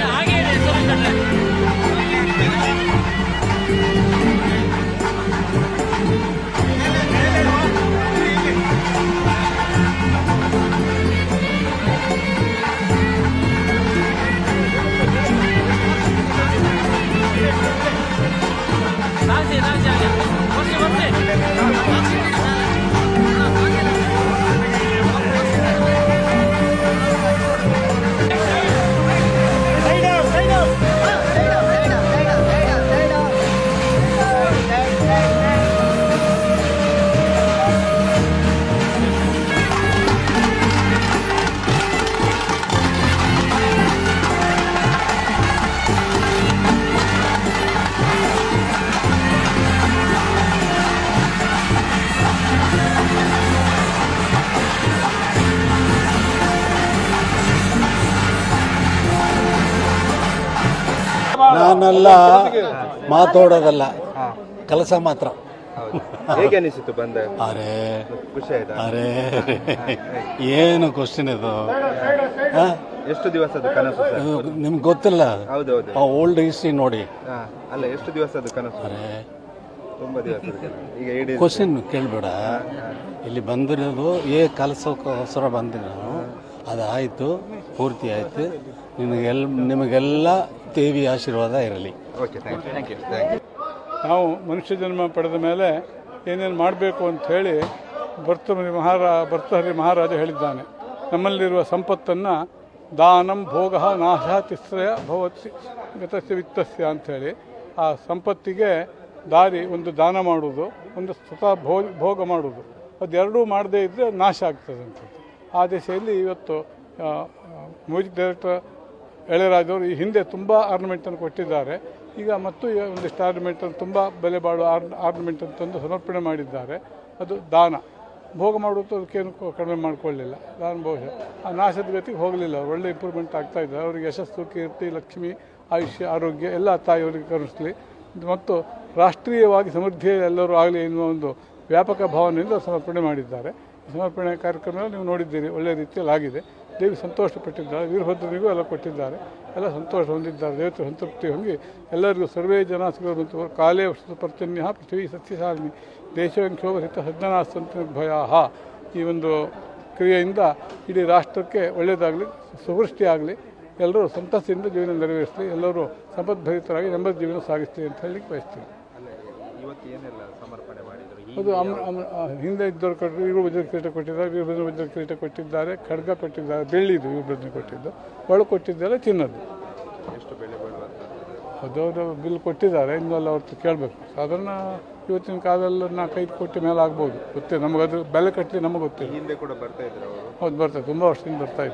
i ನಾನೆಲ್ಲ ಮಾತಾಡೋದಲ್ಲ. ಕೆಲಸ ಮಾತ್ರ. ಹೌದು. ಹೇಗೆ ಅನಿಸಿತು ಬಂದ? ಅರೆ. ಖುಷಿ ಆಯ್ತಾ? ಅರೆ. ಏನು ಕ್ವಶನ್ ಇದು? ಎಷ್ಟು ದಿವಸದ ಕನಸು ನಿಮ್ಗೆ ಗೊತ್ತಿಲ್ಲ? ಹೌದೌದು ಆ ಓಲ್ಡ್ ಹಿಸ್ಟ್ರಿ ನೋಡಿ. ಅಲ್ಲ ಎಷ್ಟು ದಿವಸದ ಕನಸು? ಅರೆ. ತುಂಬಾ ದಿವಸ ಈಗ ಕ್ವಶನ್ ಕೇಳಬೇಡ. ಇಲ್ಲಿ ಬಂದಿರೋದು ಏ ಕೆಲಸಕ್ಕೋಸ್ಕರ ಬಂದಿರೋದು. ಅದಾಯಿತು ಪೂರ್ತಿ ಆಯಿತು. ನಿಮಗೆಲ್ಲ ನಿಮಗೆಲ್ಲ ದೇವಿ ಆಶೀರ್ವಾದ ಇರಲಿ. Okay thank you thank you thank you ನಾವು ಮನುಷ್ಯ ಜನ್ಮ ಪಡೆದ ಮೇಲೆ ಏನೇನು ಮಾಡಬೇಕು ಅಂತ ಹೇಳಿ ಭರ್ತಮುನಿ ಮಹಾರಾ ಭರ್ತಹರಿ ಮಹಾರಾಜ ಹೇಳಿದ್ದಾನೆ. ನಮ್ಮಲ್ಲಿರುವ ಸಂಪತ್ತನ್ನು ದಾನಂ ಭೋಗ ನಾಶ ತಿಸ್ರಯ ಭವತ್ಸಿ ಗತಸ್ಯ ವಿತ್ತಸ್ಯ ಅಂಥೇಳಿ ಆ ಸಂಪತ್ತಿಗೆ ದಾರಿ ಒಂದು ದಾನ ಮಾಡುವುದು ಒಂದು ಸ್ವತಃ ಭೋ ಭೋಗ ಮಾಡುವುದು. ಅದೆರಡೂ ಮಾಡದೇ ಇದ್ದರೆ ನಾಶ ಆಗ್ತದೆ ಅಂತ ಆ ದಿಸೆಯಲ್ಲಿ ಇವತ್ತು ಮ್ಯೂಸಿಕ್ ಡೈರೆಕ್ಟರ್ ಎಳೆರಾಜವರು ಈ ಹಿಂದೆ ತುಂಬ ಆರ್ನಮೆಂಟನ್ನು ಕೊಟ್ಟಿದ್ದಾರೆ. ಈಗ ಮತ್ತು ಒಂದಿಷ್ಟು ಆರ್ನಮೆಂಟನ್ನು ತುಂಬ ಬೆಲೆ ಬಾಳುವ ಆರ್ ಆರ್ನಮೆಂಟನ್ನು ತಂದು ಸಮರ್ಪಣೆ ಮಾಡಿದ್ದಾರೆ. ಅದು ದಾನ. ಭೋಗ ಮಾಡುವುದು ಅದಕ್ಕೇನು ಕಡಿಮೆ ಮಾಡಿಕೊಳ್ಳಿಲ್ಲ. ದಾನ ಬಹುಶಃ ಆ ನಾಶದ ಗತಿಗೆ ಹೋಗಲಿಲ್ಲ. ಒಳ್ಳೆ ಇಂಪ್ರೂವ್ಮೆಂಟ್ ಆಗ್ತಾ ಇದ್ದಾರೆ. ಅವರಿಗೆ ಯಶಸ್ಸು, ಕೀರ್ತಿ, ಲಕ್ಷ್ಮಿ, ಆಯುಷ್ಯ, ಆರೋಗ್ಯ ಎಲ್ಲ ತಾಯಿಯವರಿಗೆ ಕರುಣಿಸಲಿ. ಮತ್ತು ರಾಷ್ಟ್ರೀಯವಾಗಿ ಸಮೃದ್ಧಿ ಎಲ್ಲರೂ ಆಗಲಿ ಎನ್ನುವ ಒಂದು ವ್ಯಾಪಕ ಭಾವನೆಯಿಂದ ಸಮರ್ಪಣೆ ಮಾಡಿದ್ದಾರೆ. ಸಮರ್ಪಣೆ ಕಾರ್ಯಕ್ರಮ ನೀವು ನೋಡಿದ್ದೀರಿ. ಒಳ್ಳೆಯ ರೀತಿಯಲ್ಲಿ ಆಗಿದೆ. ದೇವಿ ಸಂತೋಷಪಟ್ಟಿದ್ದಾರೆ, ವೀರಭದ್ರರಿಗೂ ಎಲ್ಲ ಕೊಟ್ಟಿದ್ದಾರೆ, ಎಲ್ಲ ಸಂತೋಷ ಹೊಂದಿದ್ದಾರೆ, ದೇವತೆ ಸಂತೃಪ್ತಿ ಹೊಂದಿ ಎಲ್ಲರಿಗೂ ಸರ್ವೇ ಜನ ಕಾಲೇ ವರ್ಷದ ಪರ್ಜನ್ಯ ಪೃಥ್ವಿ ಸಸ್ಯಶಾಲಿನಿ ದೇಶವಂಕ್ಷೋಭಿತ ಸಜ್ಜನಾಸ್ತಂತ ನಿರ್ಭಯ ಈ ಒಂದು ಕ್ರಿಯೆಯಿಂದ ಇಡೀ ರಾಷ್ಟ್ರಕ್ಕೆ ಒಳ್ಳೆಯದಾಗಲಿ, ಸುವೃಷ್ಟಿಯಾಗಲಿ, ಎಲ್ಲರೂ ಸಂತಸದಿಂದ ಜೀವನ ನೆರವೇರಿಸಲಿ, ಎಲ್ಲರೂ ಸಂಪದ್ಭರಿತರಾಗಿ ನೆಮ್ಮದಿ ಜೀವನ ಸಾಗಿಸ್ತೀವಿ ಅಂತ ಹೇಳಿ ಬಯಸ್ತೀನಿ. ಅದು ಹಿಂದೆ ಇದ್ದವರು ಕೊಟ್ಟರು ಇವರು ವಜ್ರ ಕಿರೀಟ ಕೊಟ್ಟಿದ್ದಾರೆ ವೀರಭದ್ರ ವಜ್ರ ಕಿರೀಟ ಕೊಟ್ಟಿದ್ದಾರೆ ಖಡ್ಗ ಕೊಟ್ಟಿದ್ದಾರೆ ಬೆಳ್ಳಿದು ವೀರಭದ್ರ ಕೊಟ್ಟಿದ್ದು. ಒಳ ಕೊಟ್ಟಿದ್ದೆಲ್ಲ ತಿನ್ನೋದು. ಎಷ್ಟು ಬೆಲೆ ಬಾಳುವಂಥದ್ದು ಅದು ಅವರು ಬಿಲ್ ಕೊಟ್ಟಿದ್ದಾರೆ ಇನ್ನೆಲ್ಲ ಅವ್ರದ್ದು ಕೇಳಬೇಕು. ಸಾಧಾರಣ ಇವತ್ತಿನ ಕಾಲದಲ್ಲಿ ನಾಲ್ಕೈದು ಕೋಟಿ ಮೇಲೆ ಆಗ್ಬೋದು. ಗೊತ್ತಿಲ್ಲ ನಮಗೆ ಅದು ಬೆಲೆ ಕಟ್ಟಲಿ ನಮಗೆ ಗೊತ್ತಿಲ್ಲ. ಹಿಂದೆ ಕೂಡ ಬರ್ತಾ ಅವರು? ಹೌದು ಬರ್ತದೆ ತುಂಬ ವರ್ಷದಿಂದ ಬರ್ತಾ